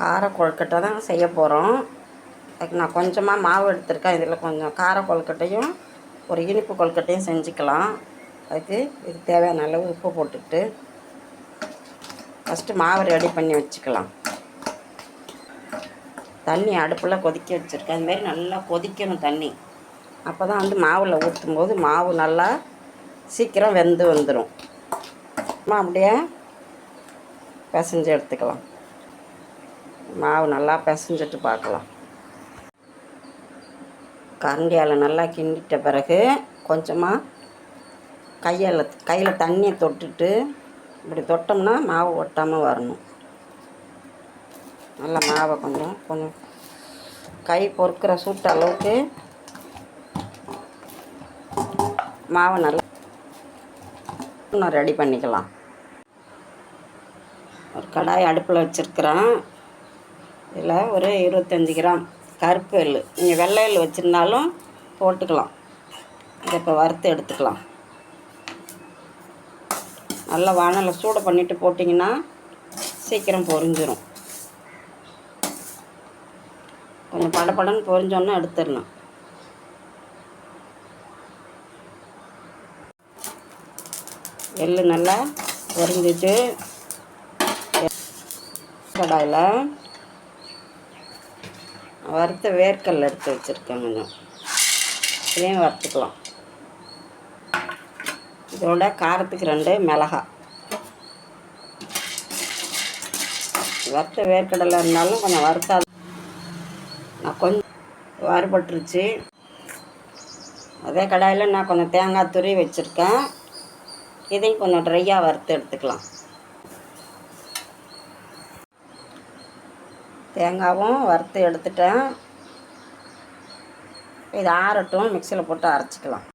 கார கொழுக்கட்டை தான் செய்ய போகிறோம் அதுக்கு நான் கொஞ்சமாக மாவு எடுத்திருக்கேன். இதில் கொஞ்சம் கார கொழுக்கட்டையும் ஒரு இனிப்பு கொழுக்கட்டையும் செஞ்சுக்கலாம். அதுக்கு இது தேவையான அளவு உப்பு போட்டுட்டு ஃபஸ்ட்டு மாவு ரெடி பண்ணி வச்சுக்கலாம். தண்ணி அடுப்பில் கொதிக்க வச்சுருக்கேன். அதுமாரி நல்லா கொதிக்கணும் தண்ணி. அப்போ தான் வந்து மாவில் ஊற்றும் போது மாவு நல்லா சீக்கிரம் வெந்து வந்துடும் அப்படியே பிசைஞ்சு எடுத்துக்கலாம். மாவு நல்லா பிசைஞ்சிட்டு பார்க்கலாம். கரண்டியால் நல்லா கிண்டிட்ட பிறகு கொஞ்சமாக கையால் கையில் தண்ணியை தொட்டுட்டு இப்படி தொட்டோம்னா மாவு ஒட்டாமல் வரணும். நல்லா மாவை கொஞ்சம் கொஞ்சம் கை பொறுக்கிற சூட்டு அளவுக்கு மாவை நல்லா இன்னும் ரெடி பண்ணிக்கலாம். ஒரு கடாய் அடுப்பில் வச்சுருக்குறேன். இதில் ஒரு இருபத்தஞ்சி கிராம் கருப்பு எள். நீங்கள் வெள்ளை எள் வச்சுருந்தாலும் போட்டுக்கலாம். இதை இப்போ வறுத்து எடுத்துக்கலாம். நல்லா வானலை சூடு பண்ணிவிட்டு போட்டிங்கன்னா சீக்கிரம் பொரிஞ்சிடும் கொஞ்சம் படபடன்னு பொரிஞ்சோன்னே எடுத்துடணும். எள் நல்லா பொரிஞ்சிட்டு கடாயில் வறுத்த வேர்க்கடலை எடுத்து வச்சுருக்கேன் கொஞ்சம். இதையும் வறுத்துக்கலாம். இதோட காரத்துக்கு ரெண்டு மிளகா வறுத்த வேர்க்கடலை இருந்தாலும் கொஞ்சம் வறுத்தா நான் கொஞ்சம் வறுபட்டுருச்சு. அதே கடாயில் நான் கொஞ்சம் தேங்காய் துருவி வச்சுருக்கேன். இதையும் கொஞ்சம் ட்ரையாக வறுத்து எடுத்துக்கலாம். தேங்காவும் வறுத்து எடுத்துட்டேன். இது ஆறட்டும் மிக்சியில் போட்டு அரைச்சிக்கலாம்.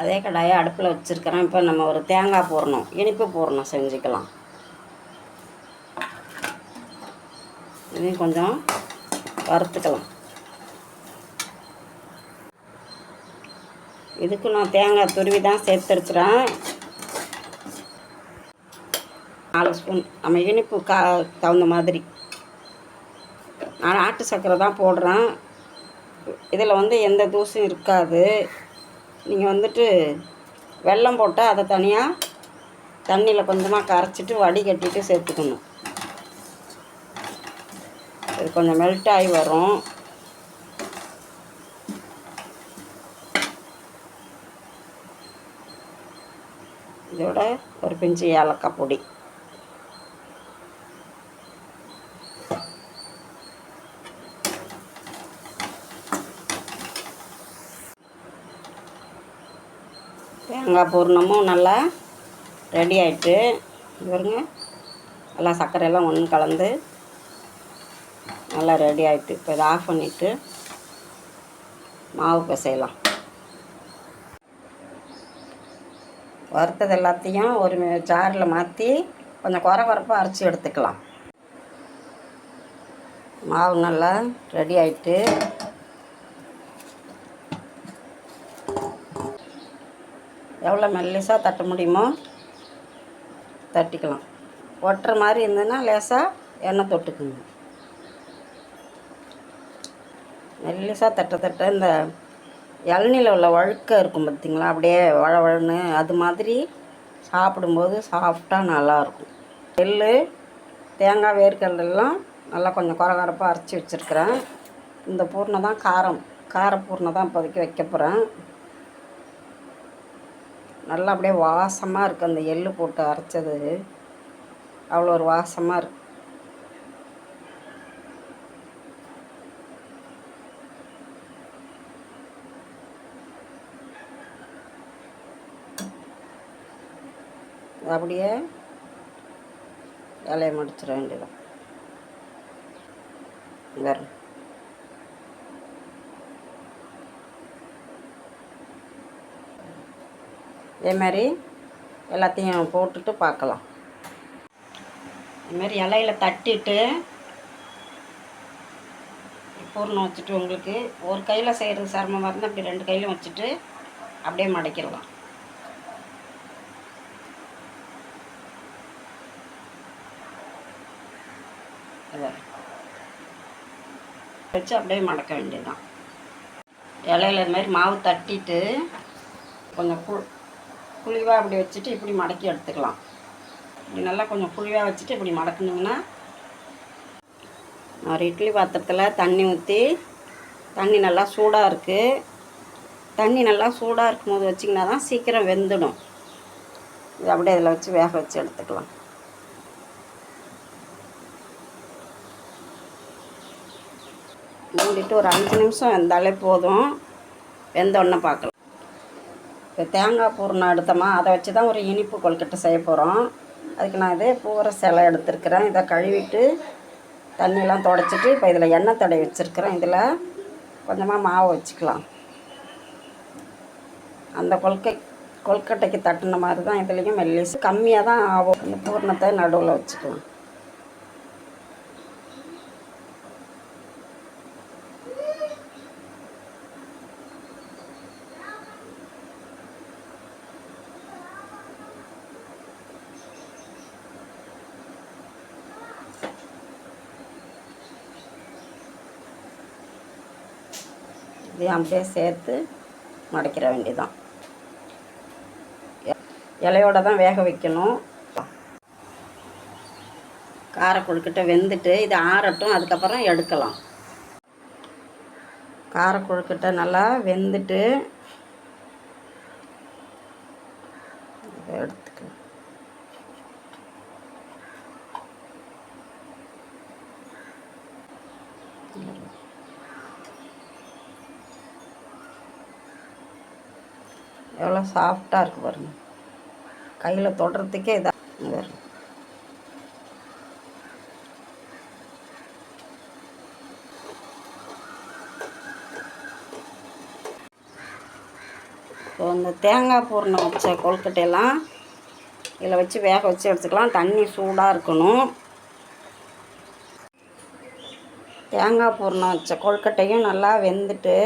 அதே கடாயை அடுப்பில் வச்சுருக்கிறேன். இப்போ நம்ம ஒரு தேங்காய் போடணும் இனிப்பு போடணும் செஞ்சுக்கலாம். இதையும் கொஞ்சம் வறுத்துக்கலாம். இதுக்கு நான் தேங்காய் துருவி தான் சேர்த்துருக்குறேன். நாலு ஸ்பூன் நம்ம இனிப்பு கா தகுந்த மாதிரி. நான் நாட்டு சர்க்கரை தான் போடுறேன். இதில் வந்து எந்த தூசும் இருக்காது. நீங்கள் வந்துட்டு வெல்லம் போட்டால் அதை தனியாக தண்ணியில் கொஞ்சமாக கரைச்சிட்டு வடிகட்டிட்டு சேர்த்துக்கணும். இது கொஞ்சம் மெல்ட் ஆகி வரும். இதோட ஒரு பிஞ்சு ஏலக்காய் பொடி. தேங்காய் பூர்ணமும் நல்லா ரெடி ஆகிட்டு பாருங்க. நல்லா சர்க்கரையெல்லாம் ஒன்று கலந்து நல்லா ரெடி ஆகிட்டு இப்போ இதை ஆஃப் பண்ணிவிட்டு மாவு பிசையலாம். வறுத்தது எல்லாத்தையும் ஒரு ஜாரில் மாற்றி கொஞ்சம் குறை குறைப்பாக அரைச்சி எடுத்துக்கலாம். மாவு நல்லா ரெடி ஆகிட்டு எவ்வளோ மெல்லிசாக தட்ட முடியுமோ தட்டிக்கலாம். ஒட்டுற மாதிரி இருந்ததுன்னா லேசாக எண்ணெய் தொட்டுக்குங்க. மெல்லிசாக தட்ட தட்ட இந்த இளநில உள்ள வழுக்க இருக்கும் பார்த்திங்களா? அப்படியே வழவழன்னு அது மாதிரி சாப்பிடும்போது சாஃப்டாக நல்லாயிருக்கும். நெல் தேங்காய் வேர்க்கடலாம் நல்லா கொஞ்சம் குறகரப்பாக அரைச்சி வச்சுருக்கிறேன். இந்த பூர்ணை தான் காரம். கார தான் இப்போதைக்கு வைக்க போகிறேன் நல்லா அப்படியே வாசமாக இருக்குது அந்த எள்ளு போட்டு அரைச்சது அவ்வளோ ஒரு வாசமாக இருக்கு. அப்படியே இலையை முடிச்சிட வேண்டியதான் வேறு இதே மாதிரி எல்லாத்தையும் போட்டுட்டு பார்க்கலாம். இதுமாரி இலையில தட்டிட்டு பூர்ணம் வச்சுட்டு உங்களுக்கு ஒரு கையில் செய்கிறது சிரமமாக இருந்தால் அப்படி ரெண்டு கையிலும் வச்சுட்டு அப்படியே மடக்கிடலாம். வச்சு அப்படியே மடக்க வேண்டியதுதான். இலையில இது மாதிரி மாவு தட்டிட்டு கொஞ்சம் புளிவாக குழிவாக அப்படி வச்சுட்டு இப்படி மடக்கி எடுத்துக்கலாம். இப்படி நல்லா கொஞ்சம் குழிவாக வச்சுட்டு இப்படி மடக்குனிங்கன்னா ஒரு இட்லி பாத்திரத்தில் தண்ணி ஊற்றி தண்ணி நல்லா சூடாக இருக்குது தண்ணி நல்லா சூடாக இருக்கும்போது வச்சிங்கன்னா தான் சீக்கிரம் வெந்துடும். இது அப்படியே இதில் வச்சு வேக வச்சு எடுத்துக்கலாம். மூடிட்டு ஒரு அஞ்சு நிமிஷம் வெந்தாலே போதும். வெந்தோடனே பார்க்கலாம். தேங்காய் பூர்ணம் எடுத்தோமா அதை வச்சு தான் ஒரு இனிப்பு கொழுக்கட்டை செய்ய போகிறோம் அதுக்கு நான் இதே பூர சிலை எடுத்துருக்கிறேன். இதை கழுவிட்டு தண்ணியெலாம் தொடச்சிட்டு இப்போ இதில் எண்ணெய் தடவி வச்சுருக்கிறேன். இதில் கொஞ்சமாக மாவு வச்சுக்கலாம். அந்த கொல்கை கொல்கட்டைக்கு தட்டின மாதிரி தான் இதுலேயும் மெல்லிஸ் கம்மியாக தான் ஆகும். அந்த பூர்ணத்தை நடுவில் வச்சுக்கலாம். இதையும் அப்படியே சேர்த்து மடக்கிற வேண்டிதான் இலையோட தான் வேக வைக்கணும். கார கொழுக்கட்டை வெந்துட்டு இது ஆறட்டும் அதுக்கப்புறம் எடுக்கலாம். கார நல்லா வெந்துட்டு எடுத்துக்கலாம். எவ்வளோ சாஃப்டாக இருக்குது பாருங்க. கையில் தொடுறதுக்கே இதாக பாருங்க. இப்போ இந்த தேங்காய் பூர்ணம் வச்ச கொழுக்கட்டையெல்லாம் இதில் வச்சு வேக வச்சு எடுத்துக்கலாம். தண்ணி சூடாக இருக்கணும். தேங்காய் பூர்ணம் வச்ச கொழுக்கட்டையும் நல்லா வெந்துட்டு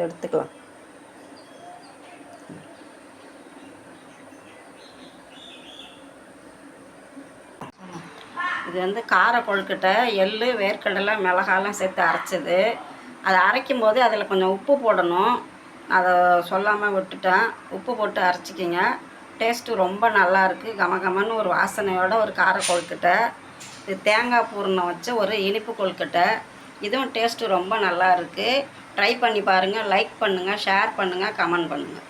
இதை எடுத்துக்கலாம். இது வந்து கார கொழுக்கட்டை எள்ளு வேர்க்கடலை மிளகாலாம் சேர்த்து அரைச்சது. அதை அரைக்கும் போது அதில் கொஞ்சம் உப்பு போடணும். அதை சொல்லாமல் விட்டுட்டேன். உப்பு போட்டு அரைச்சிக்கிங்க. டேஸ்ட்டு ரொம்ப நல்லா இருக்குது கம கமன்னு ஒரு வாசனையோட ஒரு கார கொழுக்கட்டை இது தேங்காய் பூர்ணம் வச்ச ஒரு இனிப்பு கொழுக்கட்டை இதுவும் டேஸ்ட்டு ரொம்ப நல்லா இருக்குது ட்ரை பண்ணி பாருங்கள் லைக் பண்ணுங்கள் ஷேர் பண்ணுங்கள் கமெண்ட் பண்ணுங்கள்